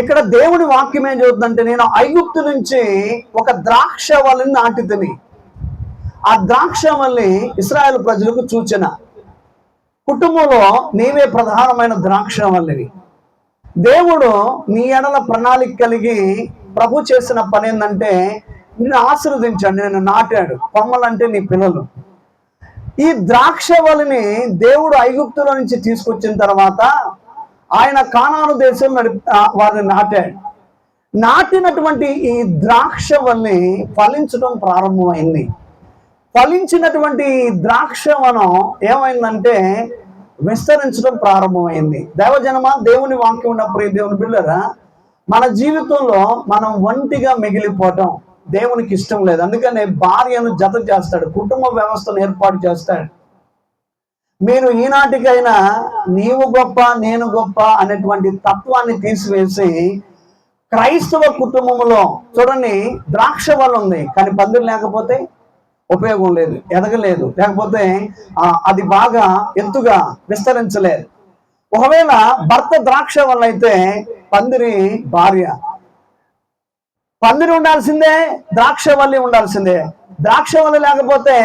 ఇక్కడ దేవుడి వాక్యం ఏం చదువుతుందంటే నేను ఐగుప్తు నుంచి ఒక ద్రాక్ష వల్లిని నాటి తిని ఆ ద్రాక్ష వల్లి ఇస్రాయల్ ప్రజలకు సూచన కుటుంబంలో నీవే ప్రధానమైన ద్రాక్ష వల్లివి. దేవుడు నీ ఎడల ప్రణాళిక కలిగి ప్రభు చేసిన పని ఏంటంటే నిన్ను ఆశీర్వదించాడు నేను నాటాడు కొమ్మలంటే నీ పిల్లలు. ఈ ద్రాక్ష వలిని దేవుడు ఐగుప్తుల నుంచి తీసుకొచ్చిన తర్వాత ఆయన కానాను దేశం నడి వారిని నాటాడు. నాటినటువంటి ఈ ద్రాక్ష వల్లే ఫలించడం ప్రారంభమైంది. ఫలించినటువంటి ద్రాక్ష వనం ఏమైందంటే విస్తరించడం ప్రారంభమైంది. దైవజనమా దేవుని వాక్యం ఉన్న ప్రియ దేవుని బిళ్ళరా? మన జీవితంలో మనం ఒంటిగా మిగిలిపోవటం దేవునికి ఇష్టం లేదు. అందుకనే భార్యను జత చేస్తాడు కుటుంబ వ్యవస్థను ఏర్పాటు చేస్తాడు. మీరు ఈనాటికైనా నీవు గొప్ప నేను గొప్ప అనేటువంటి తత్వాన్ని తీసివేసి క్రైస్తవ కుటుంబంలో చూడండి ద్రాక్ష వల్ల ఉంది కానీ పందిరి లేకపోతే ఉపయోగం లేదు ఎదగలేదు. లేకపోతే అది బాగా ఎత్తుగా విస్తరించలేదు. ఒకవేళ భర్త ద్రాక్ష వల్ల అయితే పందిరి భార్య. పందిరి ఉండాల్సిందే ద్రాక్ష వల్లి ఉండాల్సిందే. ద్రాక్ష వల్లి లేకపోతే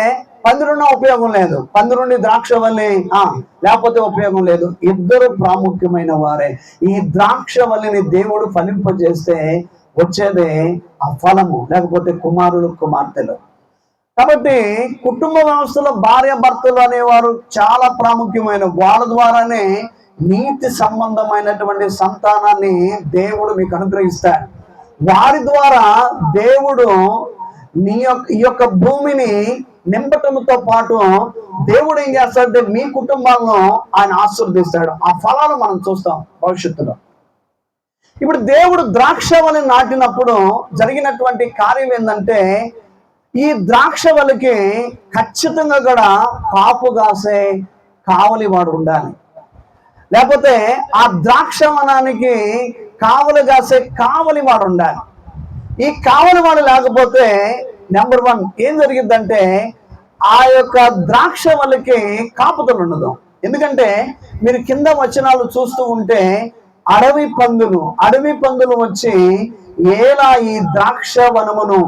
పందిరున్న ఉపయోగం లేదు. పందిరుండి ద్రాక్ష వల్లి ఆ లేకపోతే ఉపయోగం లేదు. ఇద్దరు ప్రాముఖ్యమైన వారే. ఈ ద్రాక్ష వల్లిని దేవుడు ఫలింపజేస్తే వచ్చేదే ఆ ఫలము లేకపోతే కుమారులు కుమార్తెలు. కాబట్టి కుటుంబ వ్యవస్థలో భార్య భర్తలు అనేవారు చాలా ప్రాముఖ్యమైన. వాళ్ళ ద్వారానే నీతి సంబంధమైనటువంటి సంతానాన్ని దేవుడు మీకు అనుగ్రహిస్తాడు. వారి ద్వారా దేవుడు నీ యొక్క ఈ యొక్క భూమిని నింపటంతో పాటు దేవుడు ఏం చేస్తాడంటే మీ కుటుంబాలను ఆయన ఆశీర్దిస్తాడు ఆ ఫలాలు మనం చూస్తాం భవిష్యత్తులో. ఇప్పుడు దేవుడు ద్రాక్షవల్లి నాటినప్పుడు జరిగినటువంటి కార్యం ఏంటంటే ఈ ద్రాక్ష వలికి ఖచ్చితంగా కూడా కాపు కాసే కావలి వాడు ఉండాలి. లేకపోతే ఆ ద్రాక్ష వనానికి కావలి కాసే కావలి వాడు ఉండాలి. ఈ కావలి వాడు లేకపోతే నెంబర్ వన్ ఏం జరిగిద్దంటే ఆ యొక్క ద్రాక్ష వల్లకి కాపుతలు ఉండదు. ఎందుకంటే మీరు కింద వచనాలు చూస్తూ ఉంటే అడవి పందులు అడవి పందులు వచ్చి ఏలా ఈ ద్రాక్ష వనమును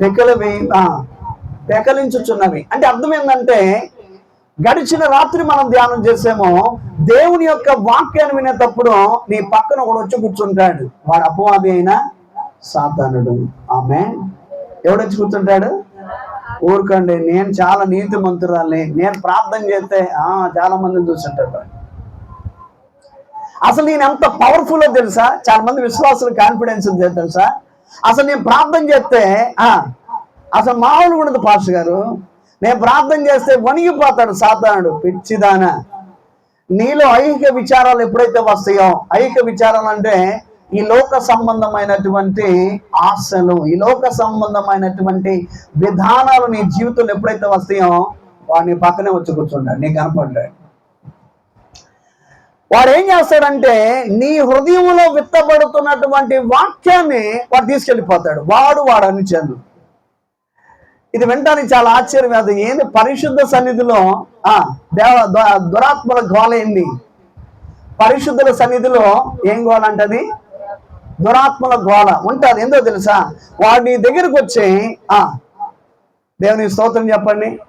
పెకలవి ఆ, పెకలించుచున్నవి. అంటే అర్థం ఏంటంటే గడిచిన రాత్రి మనం ధ్యానం చేసామో దేవుని యొక్క వాక్యాన్ని వినేటప్పుడు నీ పక్కన ఒకడు వచ్చి కూర్చుంటాడు. వాడు అపవాది అయినా సాతానుడు. ఆమె ఎవడొచ్చి కూర్చుంటాడు? ఊరుకోండి నేను చాలా నీతి మంతురాలి నేను ప్రార్థన చేస్తే ఆ చాలా మందిని చూస్తుంటాడు. అసలు నేను ఎంత పవర్ఫుల్ తెలుసా? చాలా మంది విశ్వాసులు కాన్ఫిడెన్స్ ఉంది తెలుసా? అసలు నేను ప్రార్థన చేస్తే ఆ అసలు మామూలు ఉండదు పాస్టర్ గారు. నేను ప్రార్థన చేస్తే వణిగిపోతాడు సాతానుడు పిచ్చిదాన. నీలో ఐహిక విచారాలు ఎప్పుడైతే వస్తాయో ఐహిక విచారాలు అంటే ఈ లోక సంబంధమైనటువంటి ఆశలు ఈ లోక సంబంధమైనటువంటి విధానాలు నీ జీవితంలో ఎప్పుడైతే వస్తాయో వాడిని పక్కనే వచ్చి కూర్చుంటాడు నీకు కనపడ్డాడు. వాడు ఏం చేస్తాడంటే నీ హృదయంలో విత్తబడుతున్నటువంటి వాక్యాన్ని వాడు తీసుకెళ్ళిపోతాడు. వాడు వాడు అనుచరుడు. ఇది వింటానికి చాలా ఆశ్చర్యం అది. ఏంది? పరిశుద్ధ సన్నిధిలో ఆ దేవ దురాత్మల గోల ఏంది? పరిశుద్ధుల సన్నిధిలో ఏం గోల అంటది? దురాత్మల గోల ఉంటారు ఏందో తెలుసా? వాడి దగ్గరకు వచ్చి ఆ దేవుని స్తోత్రం చెప్పండి.